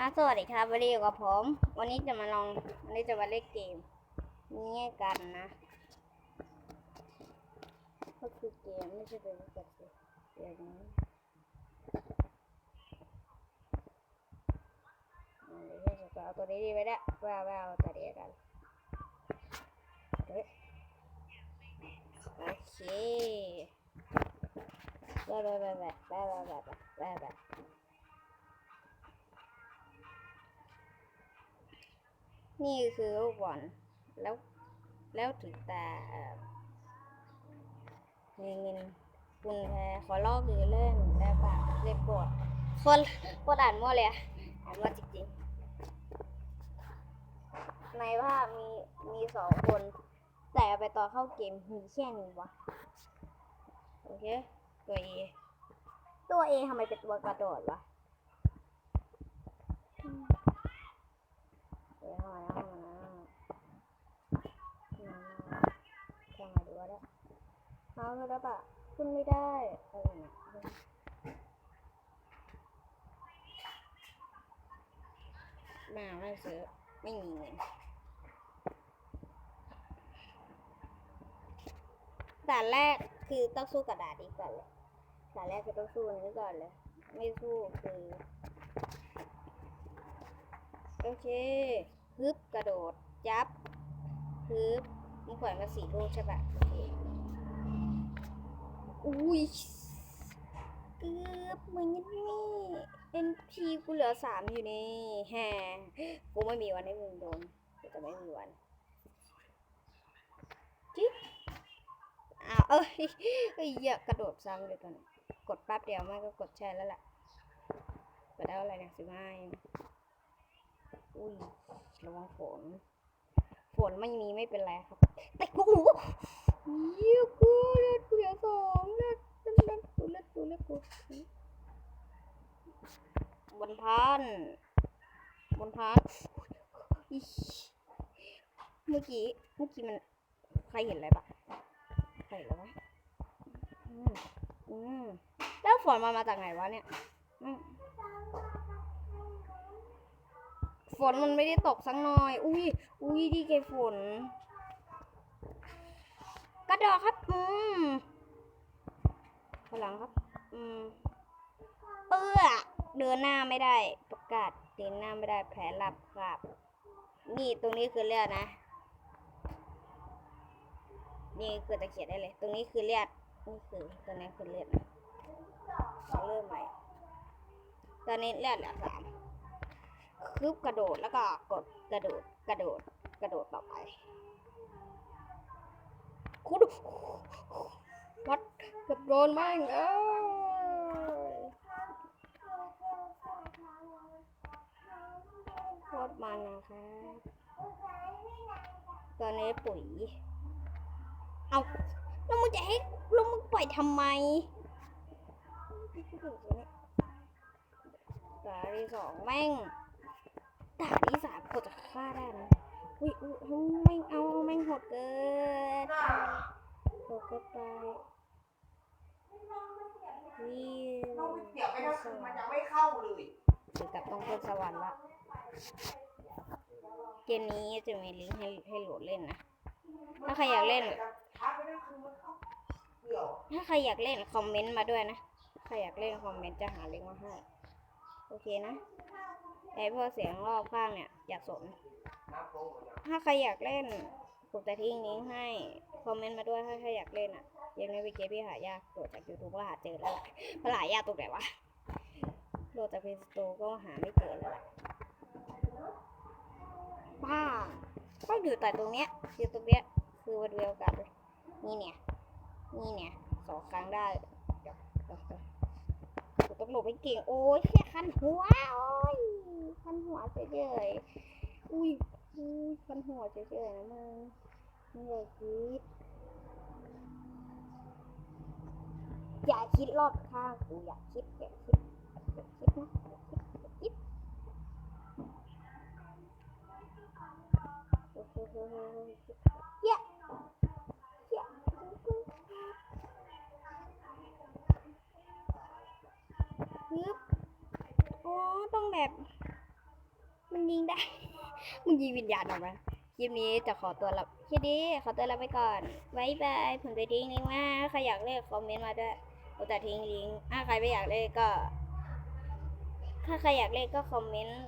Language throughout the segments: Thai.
่ะสวัสดีครับวันนี้อยู่กับผม วันนี้จะมาลอง วันนี้จะมาเล่นเกม นี้กันนะ ก็คือเกมไม่ใช่เป็นกดสิเดี๋ยวนี้อ่าเดี๋ยวจะเอาตัวนี้ดีไปล้วว่าว่าเอาตัวนี้กันเฮ้ยโอเคแบบแบบแบบแบบแบบแนี่คือลูกบอลแล้วแล้วถึงตาเอ่เงินเงินคุณแพ้ขอลอกหรือเล่นได้ปะเล่นบทคนคนอ่านมั่วเลยอะอ่านมั่วจริงๆ ในภาพมีมีสองคน แต่ไปต่อเข้าเกมมีแค่นี้วะโอเค ตัวเอตัวเอทำไมเป็นตัวกระโดดวะ เดี๋ยวเข้ามาแล้วเข้ามาแล้วมาเข้ามาดูว่าได้ เอาเถอแล้วปะขึ้นไม่ได้อะไรนะมาไม่ซื้อไม่มีเงินด่านแรกคือต้องสู้กับด่านนี้ก่อนเลยด่านแรกคือต้องสู้นี้ก่อนเลย ไม่สู้คือโอเคฮึบกระโดดยับฮึบมึงปล่อยมาสี่ลูกใช่ปะ อุ้ยเกือบมึงนี่เอ็นพีกูเหลือสามอยู่นี่แฮกูไม่มีวันให้มึงโดนกูจะไม่มีวันจิ๊บอ้าวเอ้ยเอ้ยอย่ากระโดดซ้ำเลยตอนนี้กดแป๊บเดียวไม่ก็กดแช่แล้วล่ะกดได้อะไรนะสิบห้าเองอุ้ยระวังฝนฝนไม่มีไม่เป็นไรครับแต่กู ยี่ยกูเลือดกูเหลือสองเลือดเลือดเลือดกูเลือดกูเลือดกูบนพันบนพันเมื่อกี้เมื่อกี้มันใครเห็นอะไรปะใครเห็นอะไรวะอืมอืมแล้วฝนมามาจากไหนวะเนี่ยอืมฝนมันไม่ได้ตกสักหน่อย อุ้ยอุ้ยดีเกฝน ดอกครับ อืมพลังครับ อืมเปื้อเดินหน้าไม่ได้ประกาศเดินหน้าไม่ได้แผลหลับครับ นี่ตรงนี้คือเลือดนะ นี่คือตะเขียนได้เลย ตรงนี้คือเลือดนี่คือตรงนี้คือเลือดนะเอาเริ่มใหม่ ตอนนี้เลือดเหลือสามคืบกระโดดแล้วก็กดกระโดดกระโดดกระโดดต่อไป คุณวัดเกับโดนแม่งเอ้ยโคตรมันนะครับตอนนี้ปุ๋ย เอาแล้วมึงจะให้แล้วมึงปล่อยทำไมตาที่สองแม่งด่าที่สามกดจะฆ่าได้นะอุ้ย อุ้ยอุ้ยแม่งเอาแม่งโหดเกินหดเกินไปนี่ต้องไปเสียบไปทั้งคืนมันยังไม่เข้าเลยถึงกับต้องขึ้นสวรรค์ละเกมนี้จะมีลิงก์ให้ให้โหลดเล่นนะ ถ้าใครอยากเล่นพักไปทั้งคืนมันเข้าเกี่ยวถ้าใครอยากเล่นคอมเมนต์มาด้วยนะ ใครอยากเล่นคอมเมนต์จะหาลิงก์มาให้ โอเคนะไอ้พวกเสียงรอบข้างเนี่ย อยากสน ถ้าใครอยากเล่นผมจะทิ้งลิงก์ให้ คอมเมนต์มาด้วยถ้าใครอยากเล่นอะเกมนี้เป็นเกมที่หายากโหลดจากยูทูบก็หาเจอแล้วแหละมันหายากตรงไหนวะโหลดจากเพย์สโตร์ก็หาไม่เจอแล้วแหละบ้าก็อยู่แต่ตรงเนี้ยอยู่ตรงเนี้ยคือวันเวลกันนี่เนี่ย นี่เนี่ยสองครั้งได้เดี๋ยวเดี๋ยวเดี๋ยวกูต้อง หลบให้เก่งโอ้ยแค่คันหัวโอ้ยคันหัวเฉยๆอุ้ยอุ้ยฟันหัวเฉยๆนะมึงมึงอย่าคิดอย่าคิดรอบข้างกูอย่าคิดอย่าคิดอย่าคิดนะอย่าคิดอย่าคิดโอ้โหเหี้ยเหี้ย ฮึบอ๋อต้องแบบ มันยิงได้ มึงยิงวิญญาณออกมาคลิปนี้จะขอตัวลาคลิปนี้ขอตัวลาไปก่อนบายบายผมจะทิ้งลิงก์มาใครอยากเล่นคอมเมนต์มาด้วยผมจะทิ้งลิงก์ถ้าใครไม่อยากเล่นก็ ถ้าใครอยากเล่นก็คอมเมนต์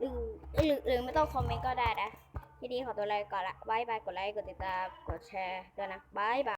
หรือหรือหรือไม่ต้องคอมเมนต์ก็ได้นะคลิปนี้ขอตัวลาไปก่อนละบายบายกดไลค์กดติดตามกดแชร์ด้วยนะบายบาย